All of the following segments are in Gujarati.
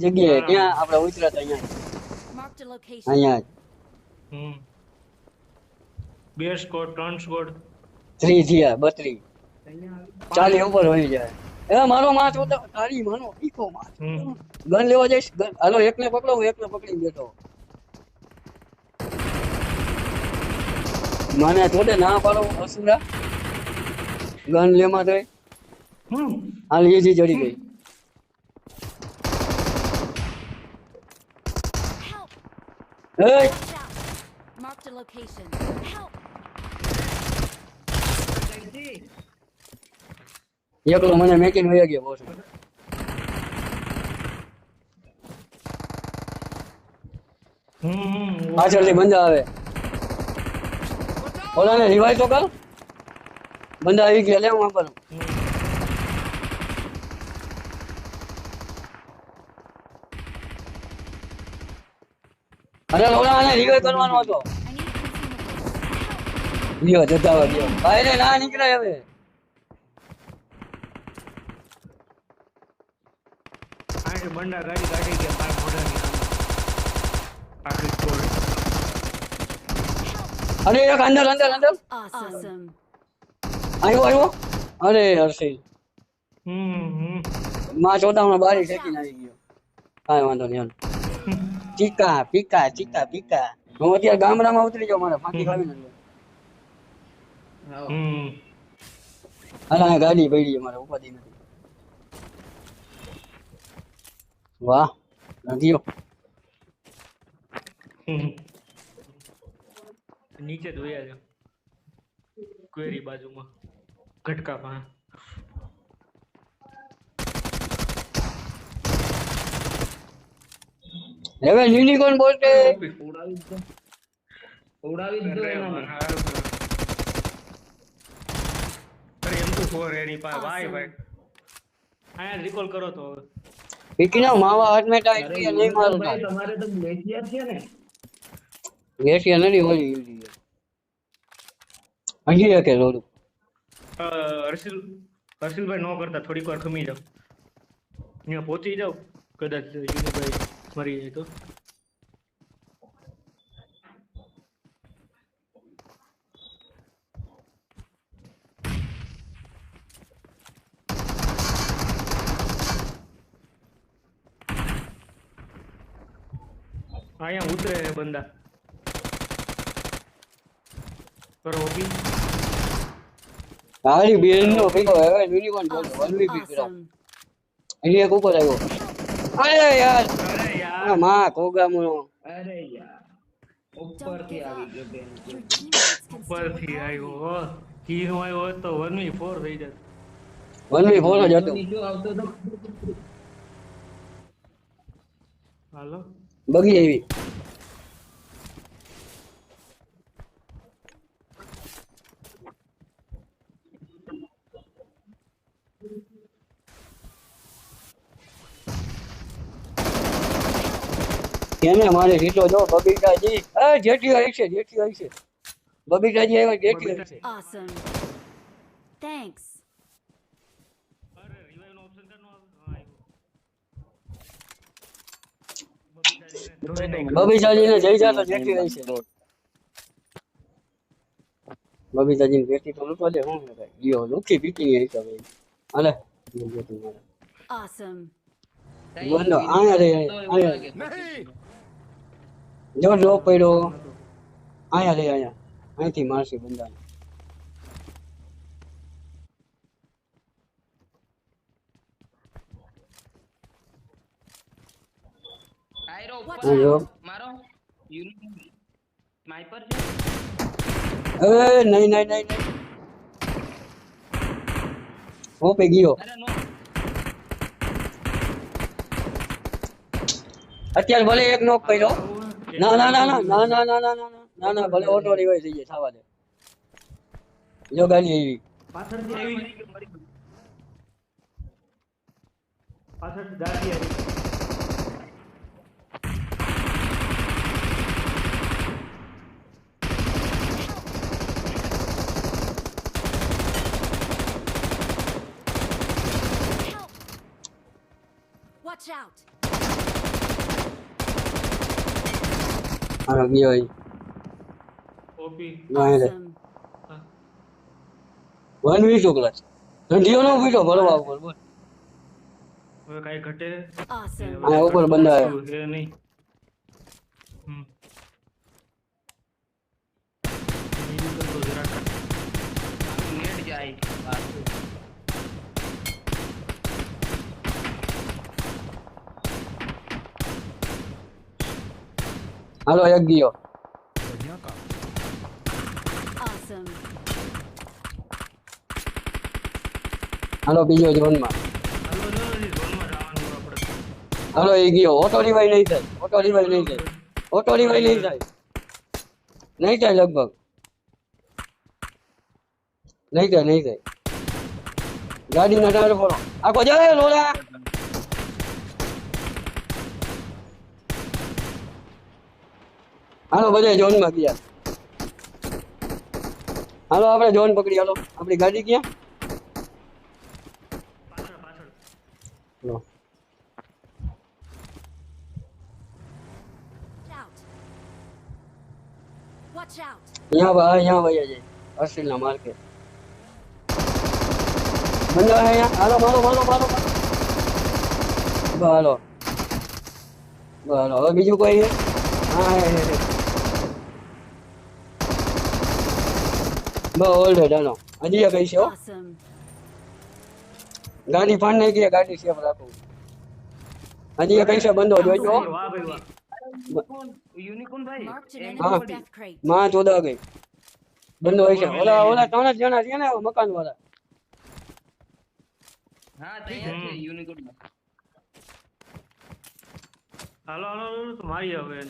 જગ્યાએ ક્યાં આપણે ઉતર્યા હતા અહીંયા. અહીંયા હમ. બે સ્કોર ત્રણ સ્કોર થ્રી થયા બત્રી. ચાલી ઉપર હોય જાય. એ મારો માથ ઉતા તારી માનો ઈકો માથ ગન લેવા જઈશ? હાલો એકને પકડો હું એકને પકડી બેઠો. મને થોડે ના પાડો અસુરા. ગન લેમાં તો હમ. હાલ એજી ચડી ગઈ. એ Watch out! Marked a location. Help! એકલો મને મેકીને ગયો બોસ હમ હમ પાછળથી બંદા આવે ઓલાને રિવાઇવ તો કર બંદા આવી ગયા લે હું આપણ અરે ઓલાને રિવાઇવ કરવાનો હતો. લ્યો જતા હોય લ્યો ભાઈ રે ના નીકળે હવે. આ બંડા ગાડી કાઢી ગયા મારા મોઢાની આખી સ્કોડ. અરે એક અંદર અંદર અંદર. આવ્યો આવ્યો? અરે હર્ષિલ. હમ હમ. માં ચોદામાં બારી ફેંકીને આવી ગયો. કાંઈ વાંધો નહીં હાલ. ચીકા પીકા ચીકા પીકા. હું અત્યારે ગામડામાં ઉતરી જાઉં મારે ફાંકી ખાવી નથી હમ. ગાડી પડી છે મારે ઉપાધિ નથી. વાહ નદીઓ હમ. નીચે ધોયા છે. ક્વેરી બાજુમાં. ઘટકા પાસે હવે યુનિકોર્ન બોલતે ઉડાવી દો અરે એનાને. અરે એમ તો ફોર એની પાસે ભાઈ ભાઈ અહીંયા રિકોલ કરો તો હવે પીકીના માવા અરે કે નહીં મારું ભાઈ, તમારે તો ગ્લેશિયર છે ને. ગેસિયા નથી હોલી યુરી હજી એક રોડું હર્ષિલ હર્ષિલભાઈ નો કરતા થોડીક વાર ખમી જાવ અહીંયા પહોંચી જાવ કદાચ યુનિભાઈ મરી જાય તો અહીંયા ઉતરે છે બંદા. કરો ઓપી હારી બેન નો પીકો હવે યુનિકોર્ન બોલ અહીં એક ઉપર આવ્યો. અરે યાર. યારમાં કોગામો અરે યાર. ઉપરથી આવી ગયો બેન. ઉપરથી આવ્યો કીનો આવ્યો તો 1v4 થઈ જત 1v4 જ હતો. બીજો આવતો તો હાલો. બગી આવી. એને મારે રીતો જો બબીતાજી એ જેઠી આવી છે જેઠી આવી છે બબીતાજી આવ્યા જેઠી આવી છે Awesome. Thanks. અરે રિવાઇવ નો ઓપ્શન કરનો બબીતાજી ને જઈ જા તો જેઠી આવી છે બબીતાજી ને જેઠી તો લૂટવા દે હું હે ભાઈ લ્યો લુખી પીકી ની આવી છે ભાઈ હાલે જેઠી મારે Awesome. બોલો આયા રે આયા જો ડ્રો પડ્યો. અહીંયા લે અહીંયા. અહીંથી મારશે બંદાને નહીં નહીં નહીં હું પે ગયો. અત્યારે ભલે એક નોક કર્યો ના ના ના ના ના ના ના ના ના ના ના ના ભલે ઓટો રિવાઈ થઈ જાય થવા દે જો ગાડી આવી પાછળથી આવી પાછળથી ગાડી આવી Watch out! હા ગયો ઈ. ઓપી વાંહે રે. Awesome. વન વીસ ક્લાસ ઠંડીઓ નો પીટો ભરવા ઉપર બોલ હવે કાંઈ ઘટે. આ ઉપર બંધા આવ્યો. નહીં હાલો એક ગયો. હાલો બીજો ઝોનમાં. હાલો એ ગયો ઓટો રિવાઈ નહીં થાય. ઓટો રિવાઈ નહીં થાય. ઓટો રિવાઈ નહીં થાય. નહીં થાય લગભગ. નહીં થાય નહીં થાય. ગાડીના ટાયર ફોડો. આખો જાય લોલા. હાલો બધા ઝોનમાં ગયા હાલો આપણે ઝોન પકડી હાલો આપણી ગાડી ક્યાં પાછળ પાછળ લો. Watch out. Watch out. यहाँ बा यहाँ भैया जी अर्सिल ना मार के बंदा है यहाँ हालो मारो मारो मारो मारो હાલો હાલો હવે બીજું કોઈ છે હા હે હે હે બસ ઓલરેડ હાલો હજી એક છે ગાડી ફાડ નાખી છે, ગાડી સેફ રાખો. હજી એક છે બંધો જોઈજો હો. વાહ ભાઈ વાહ યુનિકોર્ન ભાઈ Marked an એક enemy પડી. death crate. માં ચોદા ગઈ. બંધો હોય ઓલા ઓલા ત્રણ જ જણા છે ને મકાન વાળા હા ઠીક છે યુનિકોર્ન હાલો હાલો હાલો તો મારી હવે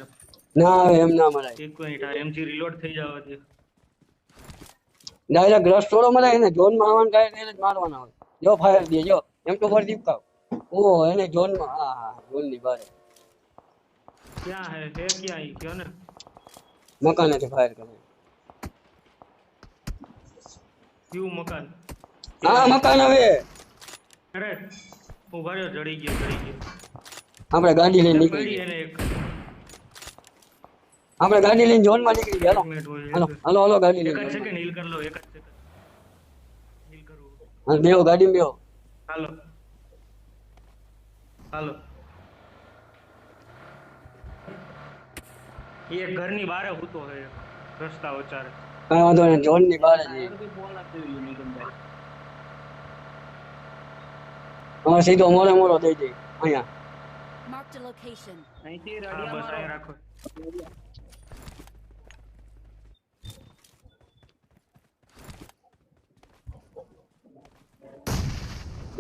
ના એમ ના મરાય. એક મિનિટ આ એમજી રીલોડ થઈ જવા દે. ડાયરેક્ટ રસ થોડો મળે એને ઝોનમાં આવવાનું કાંઈ એને જ મારવાના હોય. જો ફાયર દે જો. એમ તો ફરી દીપકાવ ઓ એને ઝોનમાં હા હા ઝોનની બારે ક્યાં હે? હે ક્યાં ઈ? ક્યો ને? મકાનેથી ફાયર કરે કયું મકાન? હા મકાન હવે. અરે હું રહ્યો જડી ગયો જડી ગયો. આપણે ગાડી લઈને નીકળી ગયા. આપણે ગાડી લઈને ઝોનમાં નીકળી ગયા. હાલો હાલો હાલો ગાડી એક સેકન્ડ હીલ કરી લો એક સેકન્ડ હીલ કરું. હા બેહો ગાડી બેહો. હાલો. હાલો. એ ઘરની બહાર હૂતો હે રસ્તા ઓચારે કઈ વાંધો નહીં ઝોનની બહાર જ હવે સીધો મોડે મોડો દઈ દઈ અહીંયા. માર્ક ધ લોકેશન અહીંથી હા રડિયા રાખો.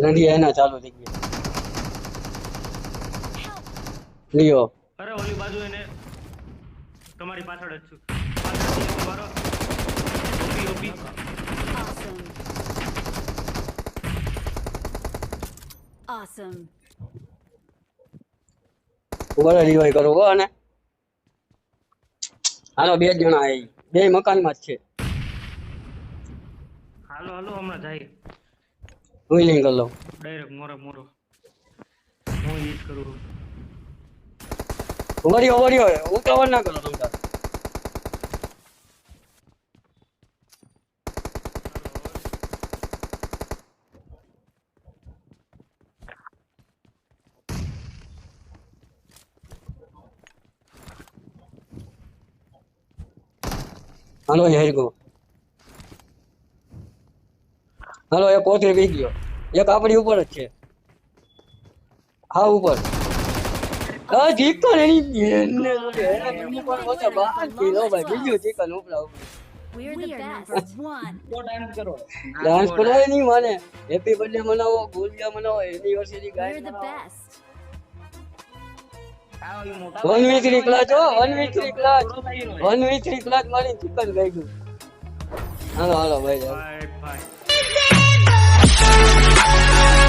રંડિયા એના ચાલુ થઈ ગયા. લ્યો. અરે ઓલી બાજુ એને તમારી પાછળ જ છું. મારો OP OP Awesome. Awesome. Revive કરો હો અને હાલો બે જણા આવી બે મકાનમાં જ છે. હાલો હાલો હમણાં જાય. વ્હીલિંગ કરી લઉં ડાયરેક્ટ મોરે મોરો. હું યુઝ કરું કરું. વળ્યો વળ્યો કવર ના કરો તમતાર હાલો એ હેરગો હાલો એ પોતરી પી ગયો. એક આપણી ઉપર જ છે. હા ઉપર. આ ચિકન એની એને બીજી પણ પોતે બહારથી લો ભાઈ. બીજું ચિકન ઉપરા. ઉપર ડાન્સ કરો. નહીં માને. હેપી બર્થડે મનાવો ગોલિયા મનાવો એનિવર્સરી ગાય વન વી થ્રી ક્લાસ હો વન વી થ્રી નો. વન વી થ્રી ક્લાસ મારી ચિકન ગઈ ગયું હાલો હાલો ભાઈ